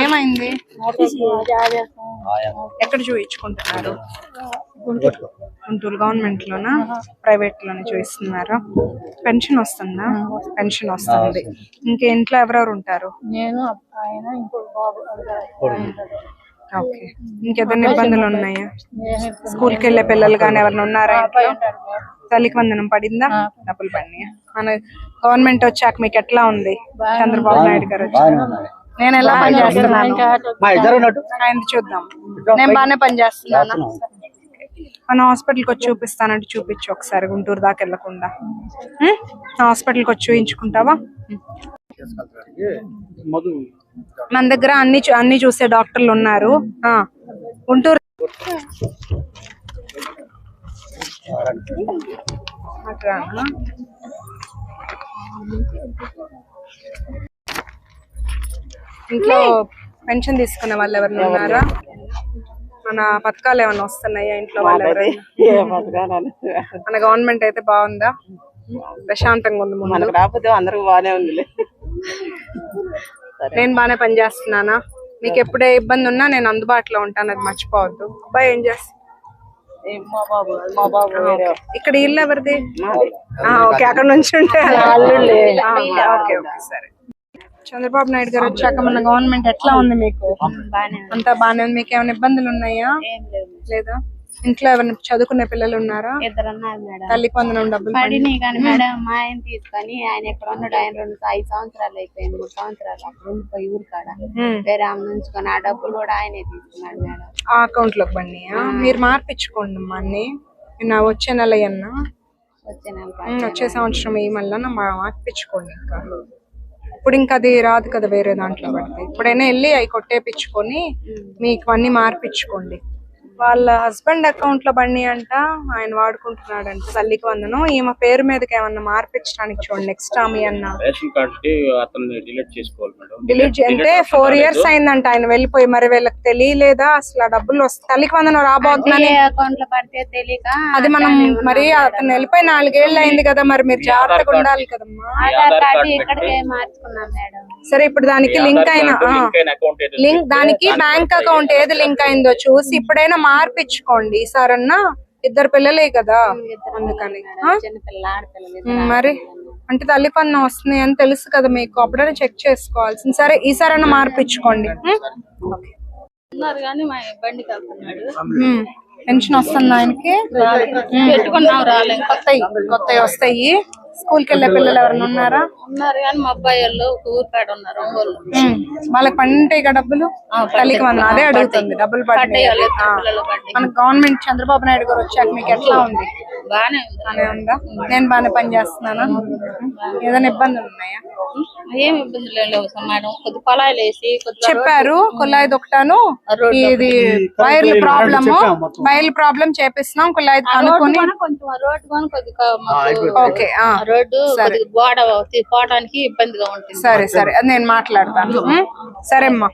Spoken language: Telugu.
ఏమైంది? ఎక్కడ చూయించుకుంటున్నారు? గుంటూరు గవర్నమెంట్ లోనా ప్రైవేట్లోనే చూపిస్తున్నారా పెన్షన్ వస్తుందా. పెన్షన్ వస్తుంది. ఇంకా ఇంట్లో ఎవరెవరు ఉంటారు? నేను ఆయన ఇంకొక బాబు ఓకే. ఇంకేదైనా ఇబ్బందులు ఉన్నాయా? నేను స్కూల్కి వెళ్ళే పిల్లలు కానీ ఎవరైనా ఉన్నారా ఇంట్లో? తల్లికి వందనం పడిందా? డబ్బులు పడినాయా? మన గవర్నమెంట్ వచ్చాక మీకు ఎట్లా ఉంది? చంద్రబాబు నాయుడు గారు నేను ఎలా పని చేస్తున్నాను? మా ఇద్దరు ఉన్నట్టు. ఆయన చూద్దాం. నేను బాగానే పని చేస్తున్నాను. మన హాస్పిటల్కి వచ్చి చూపిస్తానంటే చూపించు ఒకసారి గుంటూరు దాకా? నా హాస్పిటల్కి వచ్చి చూయించుకుంటావా? మధు మన దగ్గర అన్ని చూ- అన్ని చూసే డాక్టర్లు ఉన్నారు. ఆ, గుంటూరు అటు రానా? ఇంట్లో పెన్షన్ తీసుకునే వాళ్ళు ఎవరైనా ఉన్నారా? మన పథకాలు ఏమైనా వస్తున్నాయా ఇంట్లో వాళ్ళు ఎవరైనా? మన గవర్నమెంట్ అయితే బాగుందా? ప్రశాంతంగా ఉంది ముందు. మనకు రాకపోతే అందరికి బాగానే ఉందిలే. నేను బాగానే పని చేస్తున్నానా మీకు ఎప్పుడే ఇబ్బంది ఉన్నా నేను అందుబాటులో ఉంటాను అది మర్చిపోవద్దు. అబ్బాయి ఏం చేస్తా ఇక్కడ ఇల్లు ఎవరిది? ఓకే. అక్కడ నుంచి ఉంటే ఓకే ఓకే సరే చంద్రబాబు నాయుడు గారు వచ్చాక మన గవర్నమెంట్ ఎట్లా ఉంది మీకు? అంతా బాగానే ఉంది. మీకు ఏమైనా ఇబ్బందులు ఉన్నాయా? లేదా? ఇంట్లో ఎవరైనా చదువుకునే పిల్లలు ఉన్నారా? తల్లికి వందనం డబ్బులు పడి- పడినాయి కానీ మేడం మా ఆయన తీసుకొని ఆయన ఎక్కడ ఉన్నాడు ఆయన రెండు ఐదు సంవత్సరాలు అయిపోయింది మూడు సంవత్సరాలు అప్పుడు ఉండిపోయి ఊరు కాడ. వేరే ఆమె నుంచుకొని ఆ డబ్బులు కూడా ఆయనే తీసుకున్నాడు మేడం. ఆ అకౌంట్లోకి పడినాయా మీరు మార్పించుకోండి అమ్మా అన్ని. నా వచ్చే నెల అన్నా వచ్చే నెల ఉమ్, వచ్చే సంవత్సరం ఈ మళ్ళీ మార్పించుకోండి ఇంకా. ఇప్పుడు ఇంకా అది రాదు కదా వేరే దాంట్లో పడితే. ఇప్పుడైనా వెళ్ళి అవి కొట్టేపించుకొని మీకు అన్ని మార్పించుకోండి వాళ్ళ హస్బెండ్ అకౌంట్లో బండి అంట ఆయన వాడుకుంటున్నాడంట. తల్లికి వందనం. ఈమె పేరు మీదకి ఏమన్నా మార్పించడానికి చూడండి. నెక్స్ట్ ఆమె అన్న. రేషన్ కార్డ్ డిలీట్ చేసుకోవాలి మేడం. డిలీట్ అంటే ఫోర్ ఇయర్స్ అయిందంట ఆయన వెళ్ళిపోయి. మరి వీళ్ళకి తెలియలేదా? అసలు ఆ డబ్బులు వస్తాయి తల్లికి వందనం రాబోతుందని. ఏ అకౌంట్లో పడితే తెలియక అది మనం మరి అతను వెళ్ళిపోయి నాలుగేళ్ళు అయింది కదా మరి మీరు జాగ్రత్తగా ఉండాలి కదమ్మా. ఆధార్ కార్డు ఇక్కడికే మార్చుకున్నాం మేడం. సరే ఇప్పుడు దానికి లింక్ అయిన లింక్ దానికి బ్యాంక్ అకౌంట్ ఏది లింక్ అయిందో చూసి ఇప్పుడైనా మార్పించుకోండి ఈసారన్నా. ఇద్దరు పిల్లలే కదా. అందుకని. మరి అంటే తల్లి పన్ను వస్తుంది అని తెలుసు కదా మీకు. అప్పుడైనా చెక్ చేసుకోవాల్సింది. సరే ఈసారైనా మార్పించుకోండి ఉమ్? ఓకే. ఉన్నారు కానీ మా బండికి వెళ్తున్నాడు ఉమ్. పెన్షన్ వస్తుంది ఆయనకి. పెట్టుకున్నాం రాలే కొత్తవి కొత్తవి వస్తాయి. స్కూల్కి వెళ్ళే పిల్లలు ఎవరైనా ఉన్నారా? ఉన్నారు కానీ మా అబ్బాయి వాళ్ళు ఒక ఉన్నారు ఒంగోలు. వాళ్ళకి పండుంటాయి కదా డబ్బులు? తల్లికి వంద అదే అడుగుతుంది డబ్బులు పడ్డాయి ఆ. మన గవర్నమెంట్ చంద్రబాబు నాయుడు గారు వచ్చాక మీకు ఎట్లా ఉంది? బాగానే ఉంది. బానే ఉందా? నేను బాగానే పని చేస్తున్నానా? ఏదైనా ఇబ్బందులు ఉన్నాయా? ఏం ఇబ్బందులు ఏం లేవు సార్ మేడం. కొద్ది వేసి చెప్పారు కుల్లాయి దొక్కటాను ఇది వైర్లు ప్రాబ్లమ్ వైర్లు ప్రాబ్లం చేపిస్తున్నాం కుల్లాయి కనుక్కొని కొంచెం రోడ్డు కొద్దిగా ఓకే రోడ్డు గోడ పోవడానికి ఇబ్బందిగా ఉంటుంది. సరే సరే. అది నేను మాట్లాడతాను? సరే అమ్మా